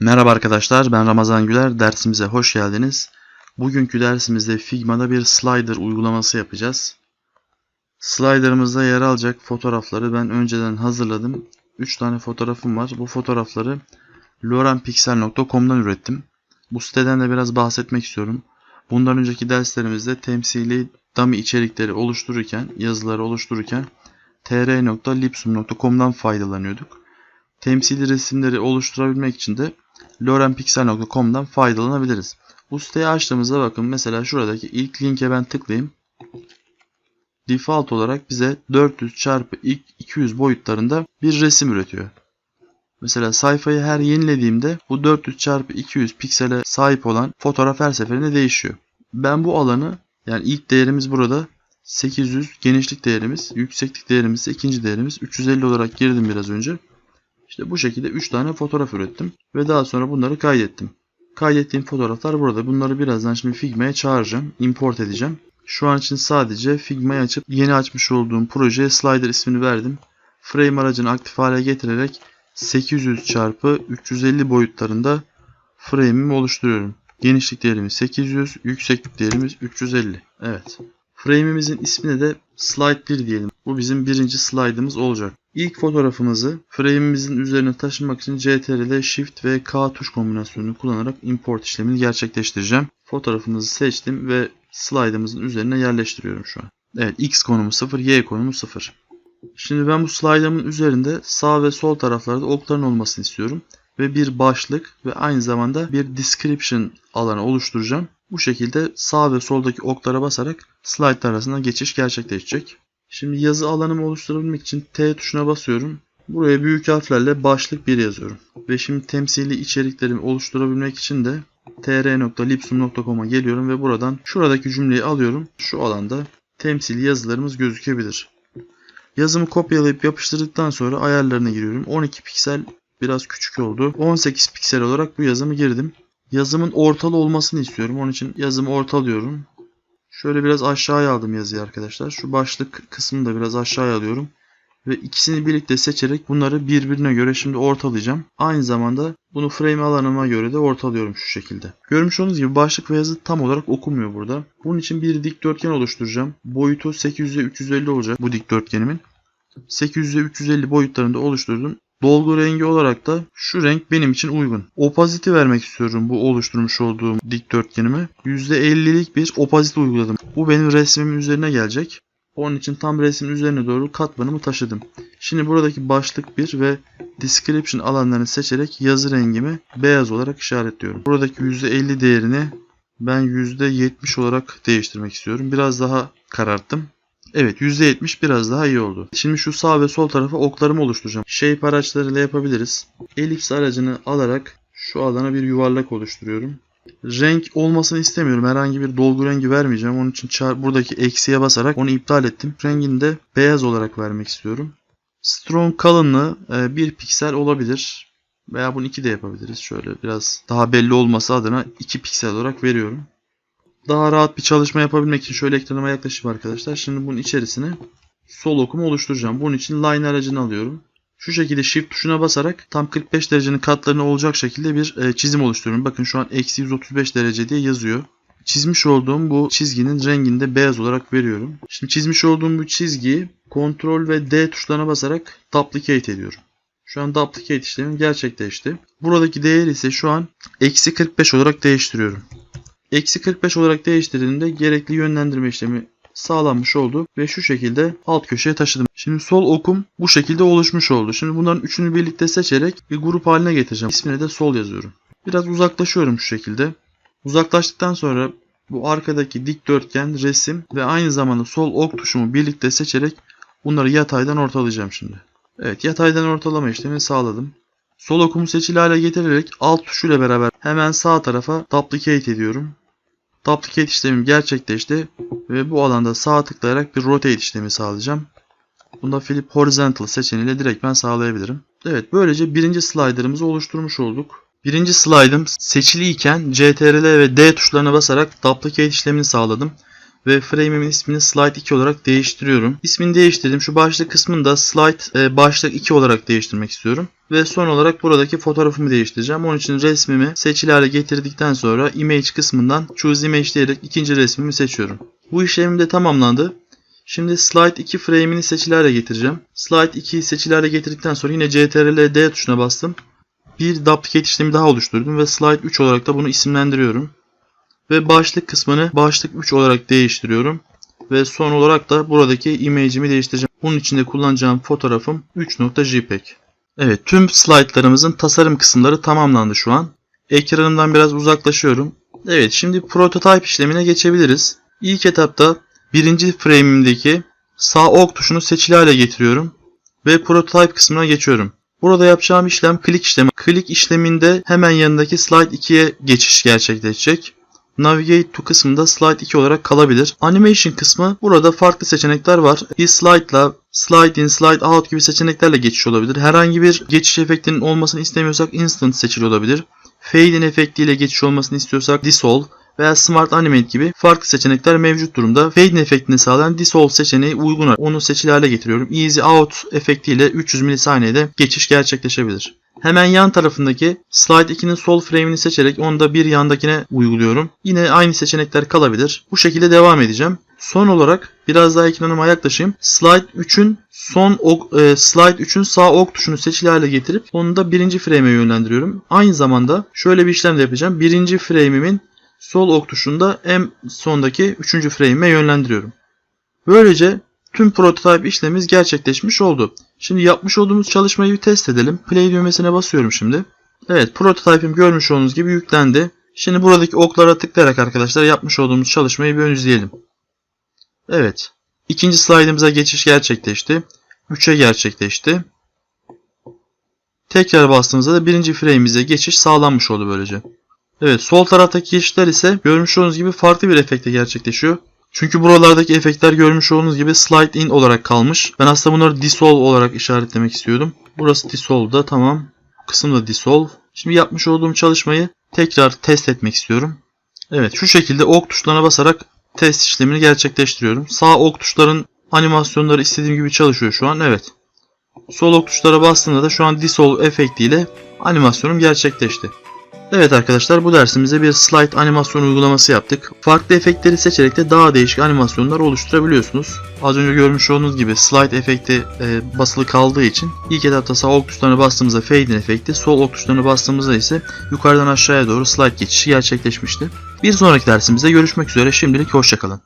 Merhaba arkadaşlar, ben Ramazan Güler. Dersimize hoş geldiniz. Bugünkü dersimizde Figma'da bir slider uygulaması yapacağız. Slider'ımızda yer alacak fotoğrafları ben önceden hazırladım. 3 tane fotoğrafım var. Bu fotoğrafları lorenpixel.com'dan ürettim. Bu siteden de biraz bahsetmek istiyorum. Bundan önceki derslerimizde temsili dummy içerikleri oluştururken, yazıları oluştururken tr.lipsum.com'dan faydalanıyorduk. Temsili resimleri oluşturabilmek için de lorenpixel.com'dan faydalanabiliriz. Bu siteyi açtığımızda bakın mesela şuradaki ilk linke ben tıklayayım. Default olarak bize 400 çarpı 200 boyutlarında bir resim üretiyor. Mesela sayfayı her yenilediğimde bu 400 çarpı 200 piksele sahip olan fotoğraf her seferinde değişiyor. Ben bu alanı yani ilk değerimiz burada 800 genişlik değerimiz, yükseklik değerimiz ikinci değerimiz 350 olarak girdim biraz önce. İşte bu şekilde 3 tane fotoğraf ürettim ve daha sonra bunları kaydettim. Kaydettiğim fotoğraflar burada. Bunları birazdan şimdi Figma'ya çağıracağım, import edeceğim. Şu an için sadece Figma'yı açıp yeni açmış olduğum projeye slider ismini verdim. Frame aracını aktif hale getirerek 800 çarpı 350 boyutlarında frame'imi oluşturuyorum. Genişlik değerimiz 800, yükseklik değerimiz 350. Evet. Frame'imizin ismine de slide 1 diyelim. Bu bizim birinci slide'ımız olacak. İlk fotoğrafımızı frame'imizin üzerine taşımak için CTRL Shift ve K tuş kombinasyonunu kullanarak import işlemini gerçekleştireceğim. Fotoğrafımızı seçtim ve slide'ımızın üzerine yerleştiriyorum şu an. Evet X konumu 0, Y konumu 0. Şimdi ben bu slide'ımın üzerinde sağ ve sol taraflarda okların olmasını istiyorum. Ve bir başlık ve aynı zamanda bir description alanı oluşturacağım. Bu şekilde sağ ve soldaki oklara basarak slide'lar arasında geçiş gerçekleşecek. Şimdi yazı alanımı oluşturabilmek için T tuşuna basıyorum. Buraya büyük harflerle başlık 1 yazıyorum. Ve şimdi temsili içeriklerimi oluşturabilmek için de tr.lipsum.com'a geliyorum ve buradan şuradaki cümleyi alıyorum. Şu alanda temsili yazılarımız gözükebilir. Yazımı kopyalayıp yapıştırdıktan sonra ayarlarına giriyorum. 12 piksel biraz küçük oldu. 18 piksel olarak bu yazımı girdim. Yazımın ortalı olmasını istiyorum. Onun için yazımı ortalıyorum. Şöyle biraz aşağıya aldım yazıyı arkadaşlar. Şu başlık kısmını da biraz aşağıya alıyorum. Ve ikisini birlikte seçerek bunları birbirine göre şimdi ortalayacağım. Aynı zamanda bunu frame alanıma göre de ortalıyorum şu şekilde. Görmüş olduğunuz gibi başlık ve yazı tam olarak okunmuyor burada. Bunun için bir dikdörtgen oluşturacağım. Boyutu 800'e 350 olacak bu dikdörtgenimin. 800'e 350 boyutlarında oluşturdum. Dolgu rengi olarak da şu renk benim için uygun. Opacity vermek istiyorum bu oluşturmuş olduğum dikdörtgenime. %50'lik bir opacity uyguladım. Bu benim resmimin üzerine gelecek. Onun için tam resmin üzerine doğru katmanımı taşıdım. Şimdi buradaki başlık 1 ve description alanlarını seçerek yazı rengimi beyaz olarak işaretliyorum. Buradaki %50 değerini ben %70 olarak değiştirmek istiyorum. Biraz daha kararttım. Evet %70 biraz daha iyi oldu. Şimdi şu sağ ve sol tarafa oklarımı oluşturacağım. Shape araçlarıyla yapabiliriz. Elips aracını alarak şu alana bir yuvarlak oluşturuyorum. Renk olmasını istemiyorum. Herhangi bir dolgu rengi vermeyeceğim. Onun için buradaki eksiye basarak onu iptal ettim. Rengini de beyaz olarak vermek istiyorum. Strong kalınlığı 1 piksel olabilir. Veya bunu 2 de yapabiliriz. Şöyle biraz daha belli olması adına 2 piksel olarak veriyorum. Daha rahat bir çalışma yapabilmek için şöyle ekranıma yaklaşayım arkadaşlar. Şimdi bunun içerisine sol okumu oluşturacağım. Bunun için line aracını alıyorum. Şu şekilde shift tuşuna basarak tam 45 derecenin katlarına olacak şekilde bir çizim oluşturuyorum. Bakın şu an eksi 135 derece diye yazıyor. Çizmiş olduğum bu çizginin rengini de beyaz olarak veriyorum. Şimdi çizmiş olduğum bu çizgiyi Ctrl ve D tuşlarına basarak duplicate ediyorum. Şu an duplicate işlemim gerçekleşti. Buradaki değer ise şu an eksi 45 olarak değiştiriyorum. Eksi 45 olarak değiştirdiğimde gerekli yönlendirme işlemi sağlanmış oldu ve şu şekilde alt köşeye taşıdım. Şimdi sol okum bu şekilde oluşmuş oldu. Şimdi bunların üçünü birlikte seçerek bir grup haline getireceğim. İsmine de sol yazıyorum. Biraz uzaklaşıyorum şu şekilde. Uzaklaştıktan sonra bu arkadaki dikdörtgen, resim ve aynı zamanda sol ok tuşumu birlikte seçerek bunları yataydan ortalayacağım şimdi. Evet yataydan ortalama işlemini sağladım. Sol okumu seçili hale getirerek alt tuşuyla beraber hemen sağ tarafa duplicate ediyorum. Duplicate işlemim gerçekleşti ve bu alanda sağ tıklayarak bir rotate işlemi sağlayacağım. Bunda flip horizontal seçeneğiyle direkt ben sağlayabilirim. Evet böylece birinci slider'ımızı oluşturmuş olduk. Birinci slide'ım seçiliyken CTRL ve D tuşlarına basarak duplicate işlemini sağladım. Ve frame'imin ismini slide 2 olarak değiştiriyorum. İsmini değiştirdim. Şu başlık kısmını da slide e, başlık 2 olarak değiştirmek istiyorum. Ve son olarak buradaki fotoğrafımı değiştireceğim. Onun için resmimi seçili hale getirdikten sonra image kısmından choose image diyerek ikinci resmimi seçiyorum. Bu işlemim de tamamlandı. Şimdi slide 2 frame'ini seçili hale getireceğim. Slide 2'yi seçili hale getirdikten sonra yine CTRL D tuşuna bastım. Bir duplicate işlemi daha oluşturdum ve slide 3 olarak da bunu isimlendiriyorum. Ve başlık kısmını başlık 3 olarak değiştiriyorum. Ve son olarak da buradaki image'imi değiştireceğim. Bunun için de kullanacağım fotoğrafım 3.jpg. Evet tüm slaytlarımızın tasarım kısımları tamamlandı şu an. Ekranımdan biraz uzaklaşıyorum. Evet şimdi prototype işlemine geçebiliriz. İlk etapta birinci frame'imdeki sağ ok tuşunu seçili hale getiriyorum. Ve prototype kısmına geçiyorum. Burada yapacağım işlem click işlemi. Click işleminde hemen yanındaki slide 2'ye geçiş gerçekleşecek. Navigate to kısmında slide 2 olarak kalabilir. Animation kısmı burada farklı seçenekler var. Bir slide'la slide in, slide out gibi seçeneklerle geçiş olabilir. Herhangi bir geçiş efektinin olmasını istemiyorsak instant seçili olabilir. Fade in efektiyle geçiş olmasını istiyorsak dissolve veya Smart Animate gibi farklı seçenekler mevcut durumda. Fade in efektini sağlayan Dissolve seçeneği uygun. Onu seçili hale getiriyorum. Easy Out efektiyle 300 milisaniyede geçiş gerçekleşebilir. Hemen yan tarafındaki Slide 2'nin sol frame'ini seçerek onu da bir yandakine uyguluyorum. Yine aynı seçenekler kalabilir. Bu şekilde devam edeceğim. Son olarak biraz daha ekranıma yaklaşayım. Slide 3'ün son ok, e, Slide 3'ün sağ ok tuşunu seçili hale getirip onu da birinci frame'e yönlendiriyorum. Aynı zamanda şöyle bir işlem de yapacağım. Birinci frame'imin sol ok tuşunda en sondaki 3. frame'e yönlendiriyorum. Böylece tüm prototype işlemimiz gerçekleşmiş oldu. Şimdi yapmış olduğumuz çalışmayı bir test edelim. Play düğmesine basıyorum şimdi. Evet prototype'im görmüş olduğunuz gibi yüklendi. Şimdi buradaki oklara tıklayarak arkadaşlar yapmış olduğumuz çalışmayı bir ön izleyelim. Evet. İkinci slide'ımıza geçiş gerçekleşti. 3'e gerçekleşti. Tekrar bastığımızda da birinci frame'imize geçiş sağlanmış oldu böylece. Evet sol taraftaki geçişler ise görmüş olduğunuz gibi farklı bir efekte gerçekleşiyor. Çünkü buralardaki efektler görmüş olduğunuz gibi slide in olarak kalmış. Ben aslında bunları dissolve olarak işaretlemek istiyordum. Burası dissolve'da tamam. Bu kısım da dissolve. Şimdi yapmış olduğum çalışmayı tekrar test etmek istiyorum. Evet şu şekilde ok tuşlarına basarak test işlemini gerçekleştiriyorum. Sağ ok tuşların animasyonları istediğim gibi çalışıyor şu an. Evet. Sol ok tuşlara bastığımda da şu an dissolve efektiyle animasyonum gerçekleşti. Evet arkadaşlar bu dersimizde bir slide animasyon uygulaması yaptık. Farklı efektleri seçerek de daha değişik animasyonlar oluşturabiliyorsunuz. Az önce görmüş olduğunuz gibi slide efekti e, basılı kaldığı için ilk etapta sağ ok tuşlarına bastığımızda fade in efekti, sol ok tuşlarına bastığımızda ise yukarıdan aşağıya doğru slide geçişi gerçekleşmişti. Bir sonraki dersimizde görüşmek üzere şimdilik hoşçakalın.